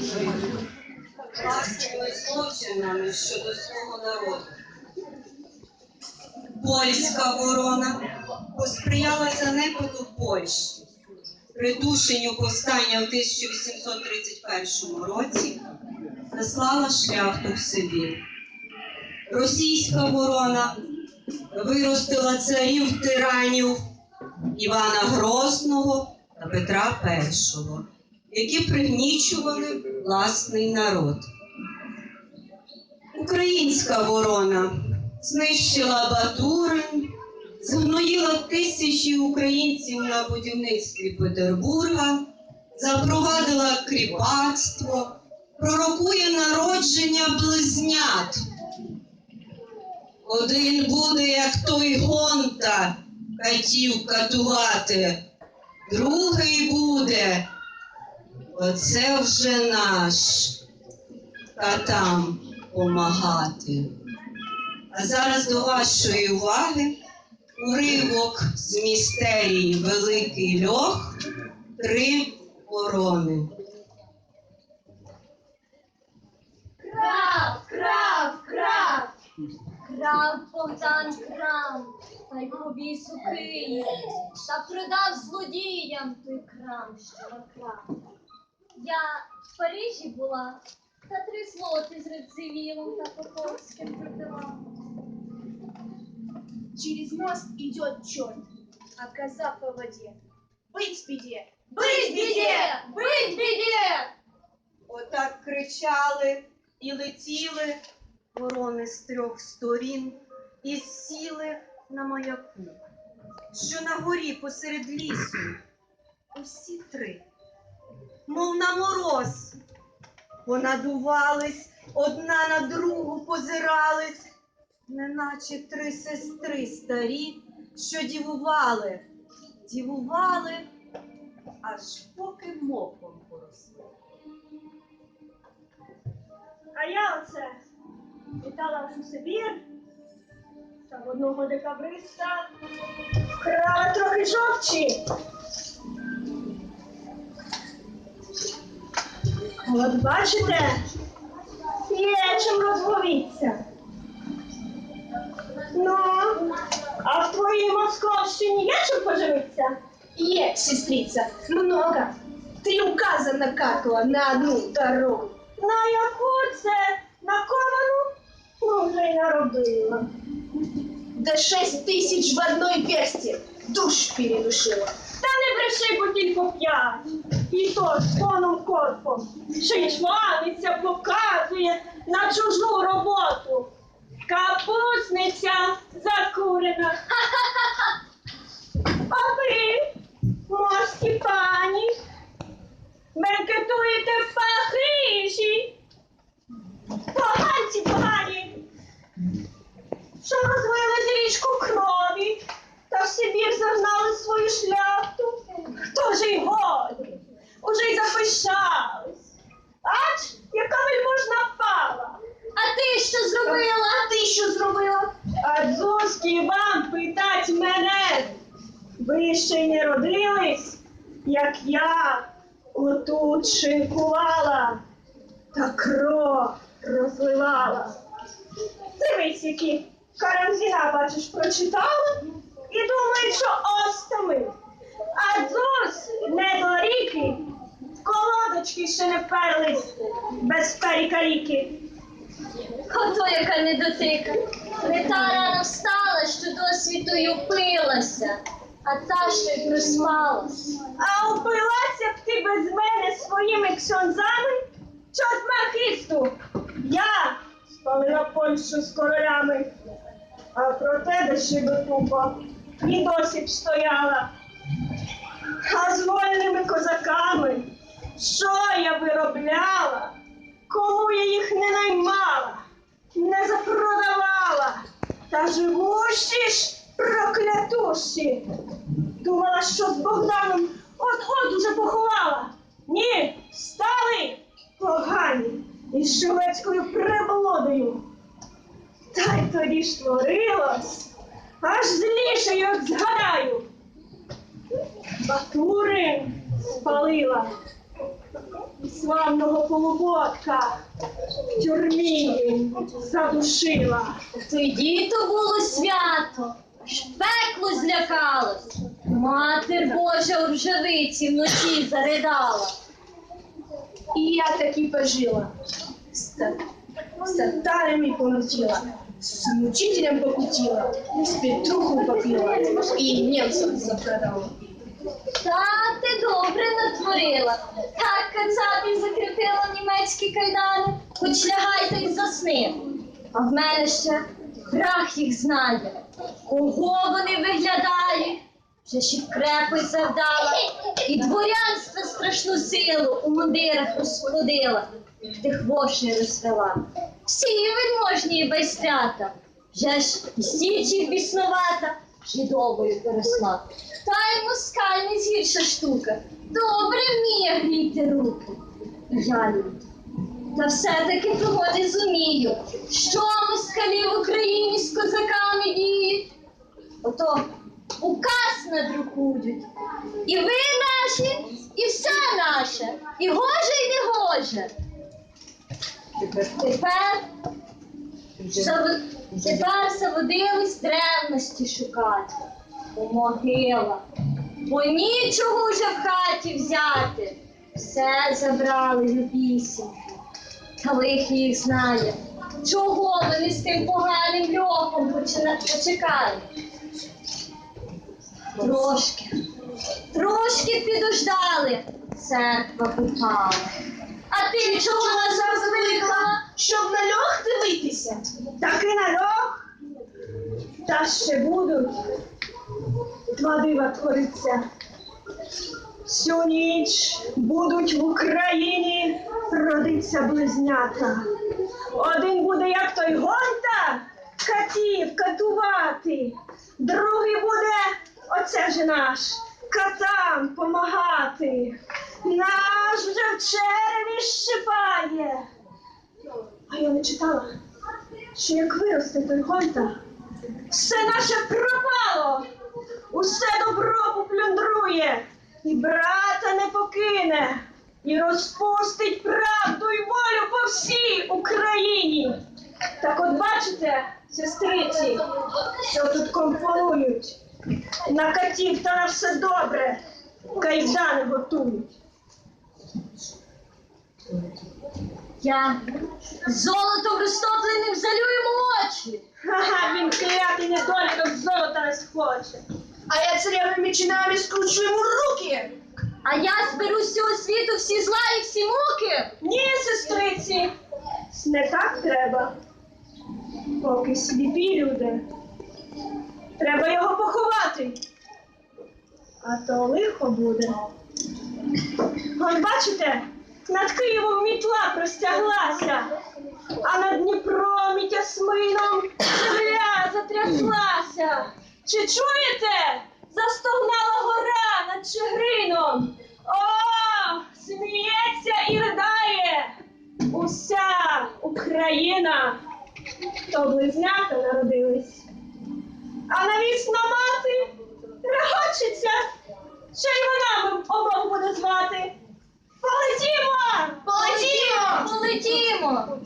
завжди власними злочинами щодо свого народу. Польська ворона посприяла занепаду Польщі, придушенню повстання у 1831 році, заслала шляхту в Сибір. Російська ворона виростила царів тиранів Івана Грозного та Петра І, які пригнічували власний народ. Українська ворона знищила Батурин, згноїла тисячі українців на будівництві Петербурга, запровадила кріпацтво, пророкує народження близнят. Один буде, як той гонта, катів катувати, другий буде. Оце вже наш катам помагати. А зараз до вашої уваги уривок з містерії Великий Льох Три ворони. Крав, крав, крав. Крав Богдан крам, та й у Київ, та продав злодіям той крам, що накрав. Я в Парижі була, та три злоти з рецивілом та Поповським продала. Через мост идет черт, а коза по воде. Быть в беде! Быть в беде! Бить біде! Отак кричали і летіли ворони з трьох сторін і сіли на маяку, що на горі посеред лісу. Усі три, мов на мороз, понадувались, одна на другу позирались, неначе три сестри старі, що дівували, дівували, аж поки моком поросли. А я оце літала у Сибір, та в одного декабриста вкрала трохи жовчі. От бачите, є чим розговіться. Ну, а в твоїй Московщині є чим поживитися? Є, сестриця, много. Три указа накатила на одну дорогу. На яку це? На ковану? Ну, вже й наробила. Да шесть тысяч в одной персти. Душ передушила. Та не бреши, бо тільки п'ять. І то з повним корпом. Й чваниться, показує на чужу роботу. Капусниця закурена. А ви, морські пані, бенкетуєте в Парижі. Поганці погані, що розлили з річку крові, та в Сибір загнали свою шляхту. Хто ж й годі? Уже й запишались. Ач, яка вельможна пала. А ти що зробила? А ти що зробила? А дзузьки вам питать мене. Ви ще й не родились, як я отут шинкувала та кров розливала. Дивись, які карамзіна, бачиш, прочитала і думаю, що остами. А дзусь не до ріки, колодочки ще не вперлись без перікаліки. Ото яка недотика. Не та рано встала, що досвітою пилася, а та що й проспалась. А упилася б ти без мене своїми ксьонзами? Чорт махисту! Я спалила Польщу з королями, а про тебе ще до тупа і досі б стояла. А з вольними козаками, що я виробляла, кому я їх не наймала, не запродавала, та живущі ж проклятущі. Думала, що з Богданом от-от уже поховала. Ні, стали погані із шведською приблудою. Та й тоді ж творилось, аж зліше, як згадаю. Батурин спалила. славного полуботка в тюрмі задушила. Тоді то було свято, аж пекло злякалось. Матір Божа у ржавиці вночі заридала. И я таки пожила. С татарами полетела, с мучителем покутила, с Петруху попила и немцам запродала. Та ти добре натворила. Так кацапів закріпила німецькі кайдани, хоч лягай та й засни. А в мене ще враг їх знає. Кого вони виглядають? Вже ще крепость завдала, і дворянство страшну силу у мундирах розплодила, як тих вошей розвела. Всі вельможні і байстрята, вже ж і січі біснувата, жидовою поросла. Та й москаль не згірша штука, добре вміє гріти руки. Я люблю. Та все-таки того не зумію, що москалі в Україні з козаками діють. Ото указ надрукують. І ви наші, і все наше, і гоже, і не гоже. Тепер заво- тепер заводились древності шукати у могилах, бо нічого вже в хаті взяти. Все забрали любісіньки. Та лих їх знає. Чого вони з тим поганим льохом почекають? Трошки, трошки підождали, церква пихала. А ти чого нас закликала? Щоб на льох дивитися. Так і налог, та ще будуть два дива твориться. Всю ніч будуть в Україні родиться близнята. Один буде, як той Гонта, катів катувати, другий буде, оце же наш, катам помагати. Наш вже в череві щипає. А я не читала, що як виросте той Гонта, все наше пропало, усе добро поплюндрує, і брата не покине, і розпустить правду й волю по всій Україні. Так от бачите, сестриці, що тут компонують. На катів та на все добре, кайдани готують. Я золотом розтопленим залю йому очі. Ха-ха, він клятий недоліком золота не схоче. А я царевными чинами скручу ему руки. А я зберу з цього світу всі зла і всі муки. Ні, сестриці, не так треба. Поки сліпі люди. Треба його поховати. А то лихо буде. Он бачите, над Києвом мітла простяглася, а над Дніпром і Тясмином земля затряслася. Чи чуєте? Застогнала гора над Чигирином. О, сміється і ридає. Уся Україна, то близнята народились. А навічно мати регочеться, що й вона обох буде звати. Полетімо! Полетімо! Полетімо!